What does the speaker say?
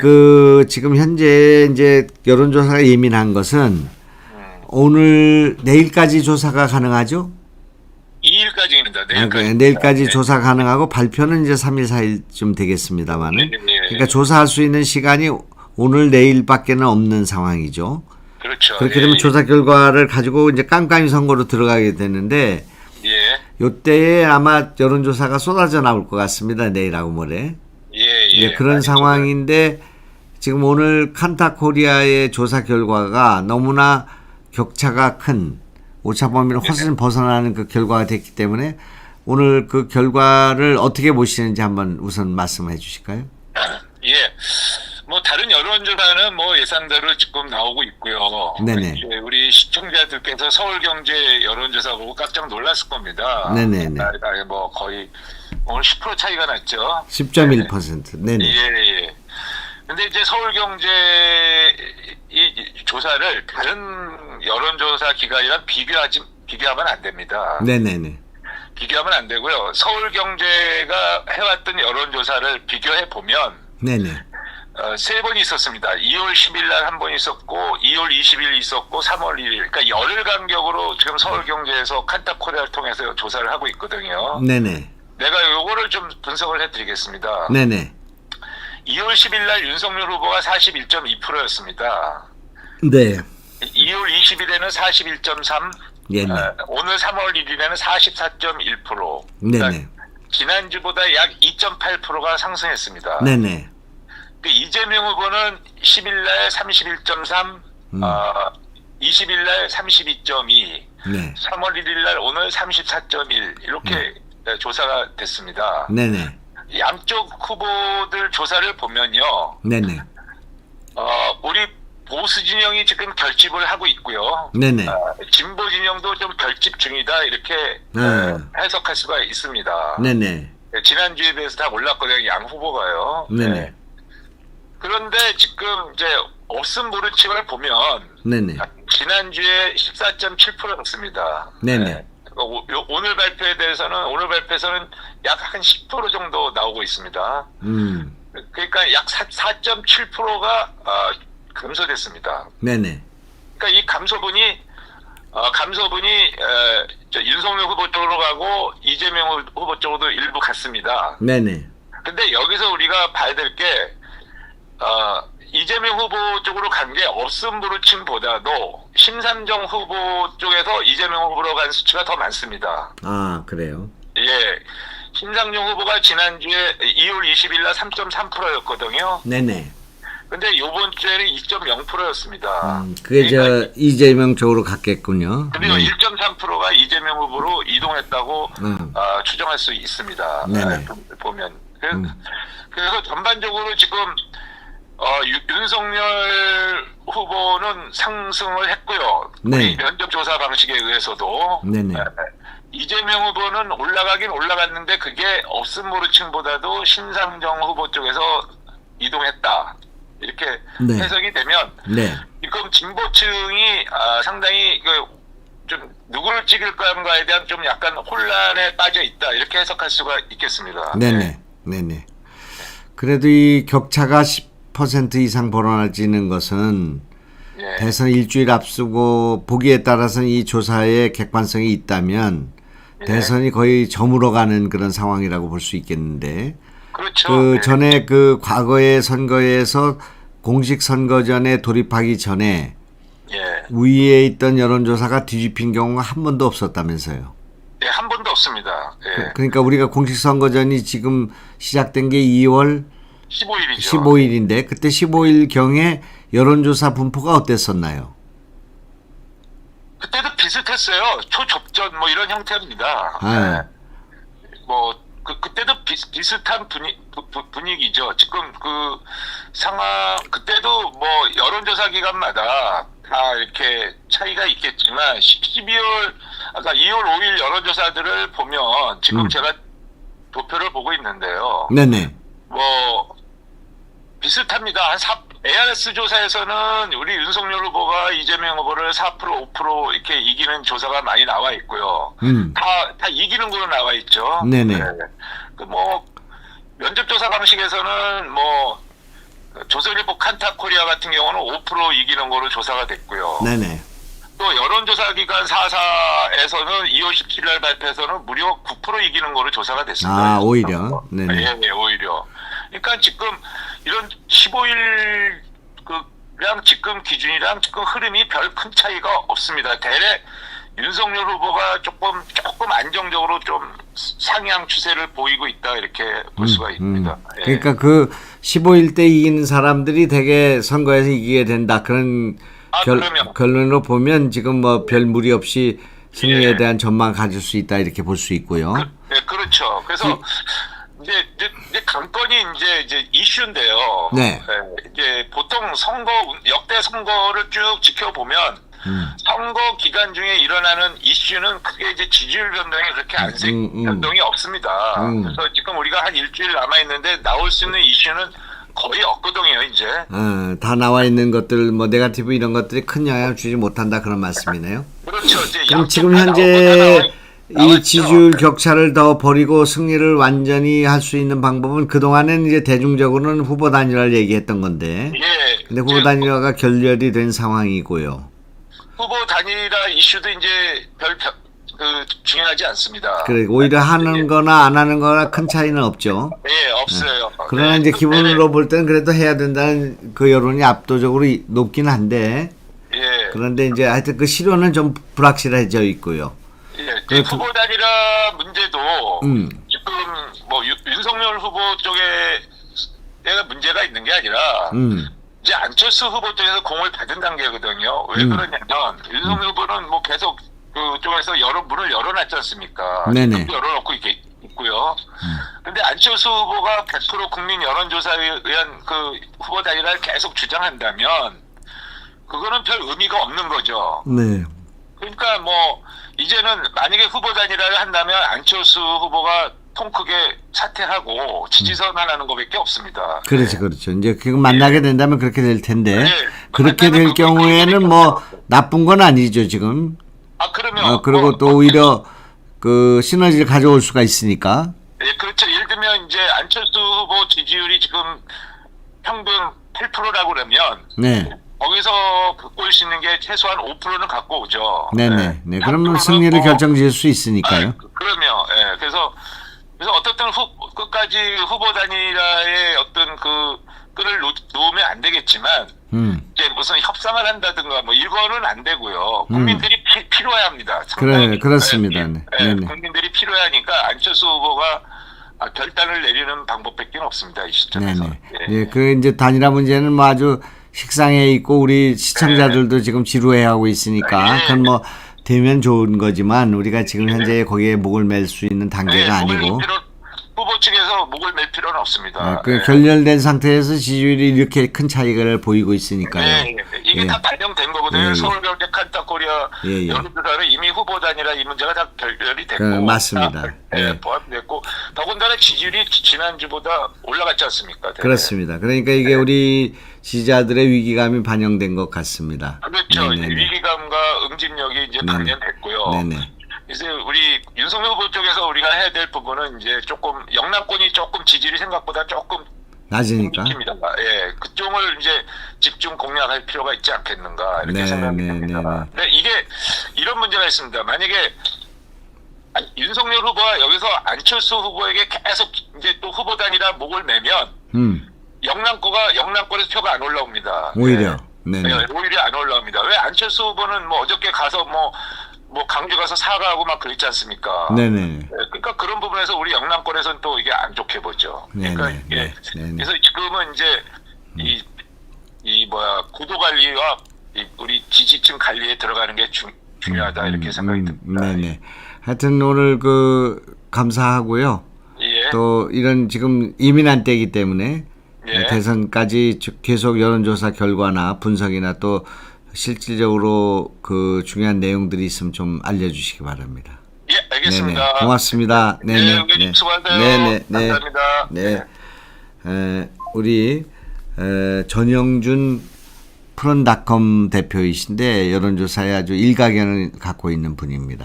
그 지금 현재 이제 여론조사가 예민한 것은 음. 오늘 내일까지 조사가 가능하죠? 2일까지입니다. 아, 내일까지. 그 내일까지 조사 가능하고 발표는 이제 3일 4일쯤 되겠습니다만은 네, 네, 네. 그러니까 조사할 수 있는 시간이 오늘 내일밖에는 없는 상황이죠. 그렇죠. 그렇게 예, 되면 예. 조사 결과를 가지고 이제 깜깜이 선거로 들어가게 되는데 예. 요때에 아마 여론조사가 쏟아져 나올 것 같습니다. 내일하고 모레. 예, 예. 예, 그런 상황인데 지금 오늘 칸타 코리아의 조사 결과가 너무나 격차가 큰 오차 범위를 훨씬 벗어나는 그 결과가 됐기 때문에 오늘 그 결과를 어떻게 보시는지 한번 우선 말씀해 주실까요? 예. 뭐 다른 여론조사는 뭐 예상대로 지금 나오고 있고요. 네네. 우리 시청자들께서 서울경제 여론조사 보고 깜짝 놀랐을 겁니다. 네네네. 아, 아, 뭐 거의 오늘 10% 차이가 났죠. 10.1%. 네네. 예, 예. 근데 이제 서울경제 이 조사를 다른 여론조사 기관이랑 비교하지 비교하면 안 됩니다. 네네네. 비교하면 안 되고요. 서울경제가 해왔던 여론조사를 비교해 보면 네네. 어, 세번 있었습니다. 2월 10일 날 한 번 있었고, 2월 20일 있었고, 3월 1일. 그러니까 열흘 간격으로 지금 서울경제에서 칸타코리아를 통해서 조사를 하고 있거든요. 네네. 내가 요거를 좀 분석을 해드리겠습니다. 네네. 2월 10일 날 윤석열 후보가 41.2%였습니다. 네. 2월 20일에는 41.3, 네네. 어, 오늘 3월 1일에는 44.1%. 네네. 지난주보다 약 2.8%가 상승했습니다. 네네. 그 이재명 후보는 10일 날 31.3, 음. 어, 20일 날 32.2, 네. 3월 1일 날 오늘 34.1 이렇게 네, 조사가 됐습니다. 네네. 양쪽 후보들 조사를 보면요. 네네. 어, 우리 보수 진영이 지금 결집을 하고 있고요. 네네. 어, 진보 진영도 좀 결집 중이다 이렇게 네. 어, 해석할 수가 있습니다. 네네. 네, 지난주에 비해서 다 올랐거든요. 양 후보가요. 네네. 네. 그런데 지금 이제 없음 무르침을 보면 네네. 지난주에 14.7%였습니다. 네네. 오늘 발표에 대해서는 오늘 발표에서는 약 한 10% 정도 나오고 있습니다. 음. 그러니까 약 4.7%가 어, 감소됐습니다. 네네. 그러니까 이 감소분이 어, 감소분이 에, 저 윤석열 후보 쪽으로 가고 이재명 후보 쪽으로도 일부 갔습니다. 네네. 근데 여기서 우리가 봐야 될게 어, 이재명 후보 쪽으로 간 게 없음 부르침보다도 심삼정 후보 쪽에서 이재명 후보로 간 수치가 더 많습니다. 아, 그래요. 예. 심상정 후보가 지난주에 2월 20일 날 3.3%였거든요. 네네. 근데 요번 주에는 2.0%였습니다. 음, 그게 저 이재명 쪽으로 갔겠군요. 그리고 네. 1.3%가 이재명 후보로 이동했다고 음. 아, 추정할 수 있습니다. 네네. 아, 보면. 그, 음. 그래서 전반적으로 지금 어, 유- 윤석열 후보는 상승을 했고요. 네. 우리 면접 조사 방식에 의해서도 네네. 네. 이재명 후보는 올라가긴 올라갔는데 그게 없음 모르층보다도 신상정 후보 쪽에서 이동했다. 이렇게 네. 해석이 되면 네. 지금 진보층이 아, 상당히 그 좀 누구를 찍을 건가에 대한 좀 약간 혼란에 빠져 있다 이렇게 해석할 수가 있겠습니다. 네네. 네네. 그래도 이 격차가 10% 이상 벌어지는 것은 예. 대선 일주일 앞두고 보기에 따라서는 이 조사에 객관성이 있다면 네. 대선이 거의 저물어가는 그런 상황이라고 볼 수 있겠는데 그렇죠. 그 네. 전에 그 과거의 선거에서 공식 선거전에 돌입하기 전에 예. 위에 있던 여론조사가 뒤집힌 경우가 한 번도 없었다면서요. 예, 한 번도 없습니다. 예. 그러니까 우리가 공식 선거전이 지금 시작된 게 2월 15일이죠. 15일인데 그때 15일 경에 여론조사 분포가 어땠었나요? 그때도 비슷했어요. 초접전 뭐 이런 형태입니다. 아. 예. 뭐 그, 그때도 비, 비슷한 분위, 부- 부- 분위기죠. 지금 그 상황 그때도 뭐 여론조사 기간마다 다 이렇게 차이가 있겠지만 12월 아까 2월 5일 여론조사들을 보면 지금 음. 제가 도표를 보고 있는데요. 네네. 뭐 비슷합니다. 한 4, ARS 조사에서는 우리 윤석열 후보가 이재명 후보를 4% 5% 이렇게 이기는 조사가 많이 나와 있고요. 음. 다, 다 이기는 걸로 나와 있죠. 네네. 그뭐 면접 조사 방식에서는 뭐 조선일보 칸타코리아 같은 경우는 5% 이기는 거로 조사가 됐고요. 네네. 또 여론조사기관 4사에서는 2월 17일 날 발표에서는 무려 9% 이기는 거로 조사가 됐습니다. 아, 오히려. 네네. 예, 예, 오히려. 그러니까 지금 이런 15일 그랑 지금 기준이랑 지금 흐름이 별 큰 차이가 없습니다. 대래 윤석열 후보가 조금 조금 안정적으로 좀 상향 추세를 보이고 있다 이렇게 볼 수가 있습니다. 예. 그러니까 그 15일 때 이기는 사람들이 대개 선거에서 이기게 된다. 그런 아, 결. 결론으로 보면 지금 뭐 별 무리 없이 승리에 예. 대한 전망 가질 수 있다 이렇게 볼 수 있고요. 네, 그렇죠. 그래서 이제, 이제 관건이 이제 이제 이슈인데요. 네. 이제 보통 선거 역대 선거를 쭉 지켜보면 음. 선거 기간 중에 일어나는 이슈는 크게 이제 지지율 변동이 그렇게 안 생, 음, 음. 변동이 없습니다. 음. 그래서 지금 우리가 한 일주일 남아 있는데 나올 수 있는 이슈는 거의 없거든요, 이제. 어, 다 나와 있는 것들 뭐 네가티브 이런 것들이 큰 영향을 주지 못한다 그런 말씀이네요. 그렇죠. 이제 그럼 지금 다 현재 이. 지지율 격차를 더 버리고 승리를 완전히 할 수 있는 방법은 그동안은 이제 대중적으로는 후보 단일화를 얘기했던 건데 예. 근데 후보 단일화가 결렬이 된 상황이고요. 후보 단일화 이슈도 이제 별, 별- 그 중요하지 않습니다. 그래 오히려 하는 거나 안 하는 거나 큰 차이는 없죠. 예, 없어요. 그러나 네, 이제 그 기본으로 볼 때는 그래도 해야 된다는 그 여론이 압도적으로 이- 높긴 한데 예, 그런데 이제 하여튼 그 실효는 좀 불확실해져 있고요. 예. 그 후보 단일화 문제도 음. 지금 뭐 윤, 윤석열 후보 쪽에 내가 문제가 있는 게 아니라 음. 이제 안철수 후보 쪽에서 공을 받은 단계거든요. 왜 음. 그러냐면 윤석열 후보는 뭐 계속 그 쪽에서 여러 문을 열어놨지 않습니까? 네네. 음. 열어놓고 있, 있고요. 근데 안철수 후보가 100% 국민 여론조사에 의한 그 후보 단일화를 계속 주장한다면 그거는 별 의미가 없는 거죠. 네. 그러니까 뭐 이제는 만약에 후보 단일화를 한다면 안철수 후보가 통 크게 사퇴하고 지지 선언 하는 것밖에 없습니다. 그렇죠, 그렇죠. 이제 그거 만나게 된다면 그렇게 될 텐데 네. 그렇게 될 경우에는 뭐 나쁜 건 아니죠 지금. 아 그러면 어, 그리고 뭐, 또 뭐, 오히려 그 시너지를 가져올 수가 있으니까. 예, 그렇죠. 예를 들면 이제 안철수 후보 지지율이 지금 평균 8%라고 그러면 네, 거기서 갖고 수 있는 게 최소한 5%는 갖고 오죠. 네, 예. 네, 네. 그러면 승리를 뭐- 결정지을 수 있으니까요. 아, 그- 그러면 예. 그래서 그래서 어떻든 후, 끝까지 후보 단일화의 어떤 그 끈을 놓, 놓으면 안 되겠지만 음, 이제 무슨 협상을 한다든가 뭐 이거는 안 되고요. 국민들이 피, 필요해 합니다. 그래. 그렇습니다. 예, 네. 예, 네네. 국민들이 필요하니까 안철수 후보가 아, 결단을 내리는 방법밖에 없습니다. 이 시점에서. 네네. 예. 예, 그 이제 단일화 문제는 뭐 아주 식상해 있고 우리 시청자들도 지금 지루해하고 있으니까 네. 그건 뭐 되면 좋은 거지만 우리가 지금 현재 거기에 목을 맬 수 있는 단계가 예, 목을 아니고. 후보 측에서 목을 맬 필요는 없습니다. 아, 그 예. 결렬된 상태에서 지지율이 이렇게 큰 차이를 보이고 있으니까요. 네, 네. 이게 예. 다 반영된 거거든요. 예, 예. 서울경제 칸타 코리아 예, 예. 여론조사는 이미 후보단이라 이 문제가 다 결렬이 됐고, 그, 맞습니다. 다, 예, 예. 포함됐고 더군다나 지지율이 지- 지난주보다 올라갔지 않습니까? 되게. 그렇습니다. 그러니까 이게 우리 지지자들의 위기감이 반영된 것 같습니다. 그렇죠. 이제 네네네. 위기감과 응집력이 이제 네네. 반영됐고요. 네네. 이제 우리 윤석열 후보 쪽에서 우리가 해야 될 부분은 이제 조금 영남권이 조금 지지율이 생각보다 조금 낮으니까. 입니다. 예, 그쪽을 이제 집중 공략할 필요가 있지 않겠는가 이렇게 네, 생각이 네. 네, 네. 근데 이게 이런 문제가 있습니다. 만약에 안- 윤석열 후보가 여기서 안철수 후보에게 계속 이제 또 후보단이라 목을 매면 음, 영남권가 영남권에서 표가 안 올라옵니다. 오히려. 예. 네네. 예, 오히려 안 올라옵니다. 왜 안철수 후보는 뭐 어저께 가서 뭐, 뭐 강주 가서 사과하고 막 그랬지 않습니까? 네네. 예, 그러니까 그런 부분에서 우리 영남권에서는 또 이게 안 좋게 보죠. 그러니까 이게 네, 네네. 그래서 지금은 이제 이, 이 뭐야 구도 관리와 이 우리 지지층 관리에 들어가는 게 중, 중요하다 이렇게 생각이 음, 듭니다. 네네. 하여튼 오늘 그 감사하고요. 예. 또 이런 지금 이민한 때이기 때문에 예. 대선까지 쭉 계속 여론조사 결과나 분석이나 또 실질적으로 그 중요한 내용들이 있으면 좀 알려주시기 바랍니다. 예, 알겠습니다. 네네. 고맙습니다. 네, 네네. 의원님 수고하세요. 네네. 네. 감사합니다. 네. 에, 우리 에, 전영준 프런닷컴 대표이신데 여론조사에 아주 일가견을 갖고 있는 분입니다.